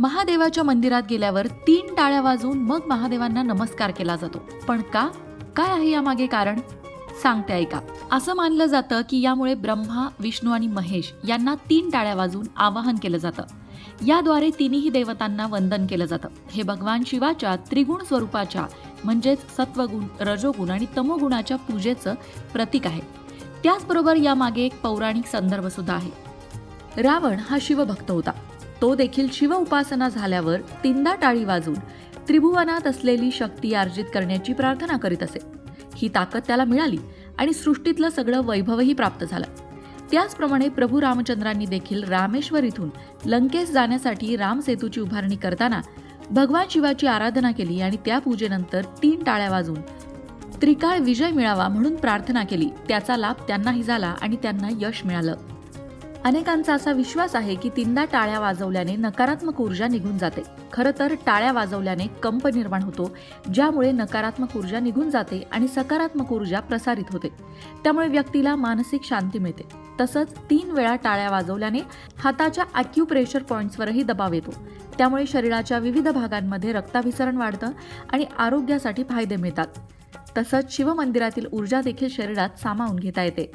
महादेवाच्या मंदिरात गेल्यावर तीन टाळ्या वाजवून मग महादेवांना नमस्कार केला जातो. पण का? काय आहे यामागे कारण? सांगते ऐका. असं मानलं जातं की यामुळे ब्रह्मा विष्णू आणि महेश यांना तीन टाळ्या वाजून आवाहन केलं जातं. याद्वारे तिन्ही देवतांना वंदन केलं जातं. हे भगवान शिवाच्या त्रिगुण स्वरूपाच्या म्हणजेच सत्वगुण रजोगुण आणि तमोगुणाच्या पूजेचं प्रतीक आहे. त्याचबरोबर यामागे एक पौराणिक संदर्भ सुद्धा आहे. रावण हा शिवभक्त होता. तो देखील शिव उपासना झाल्यावर तीनदा टाळी वाजून त्रिभुवनात असलेली शक्ती अर्जित करण्याची प्रार्थना करीत असे. ही ताकद त्याला मिळाली आणि सृष्टीतलं सगळं वैभवही प्राप्त झालं. त्याचप्रमाणे प्रभू रामचंद्रांनी देखील रामेश्वर इथून लंकेस जाण्यासाठी रामसेतूची उभारणी करताना भगवान शिवाची आराधना केली आणि त्या पूजेनंतर तीन टाळ्या वाजून त्रिकाळ विजय मिळावा म्हणून प्रार्थना केली. त्याचा लाभ त्यांनाही झाला आणि त्यांना यश मिळालं. अनेकांचा असा विश्वास आहे की तीनदा टाळ्या वाजवल्याने नकारात्मक ऊर्जा निघून जाते. खरं तर टाळ्या वाजवल्याने कंप निर्माण होतो ज्यामुळे नकारात्मक ऊर्जा निघून जाते आणि सकारात्मक ऊर्जा प्रसारित होते. त्यामुळे व्यक्तीला मानसिक शांती मिळते. तसंच तीन वेळा टाळ्या वाजवल्याने हाताच्या अॅक्युप्रेशर पॉईंट्सवरही दबाव येतो. त्यामुळे शरीराच्या विविध भागांमध्ये रक्ताभिसरण वाढतं आणि आरोग्यासाठी फायदे मिळतात. तसंच शिवमंदिरातील ऊर्जा देखील शरीरात सामावून घेता येते.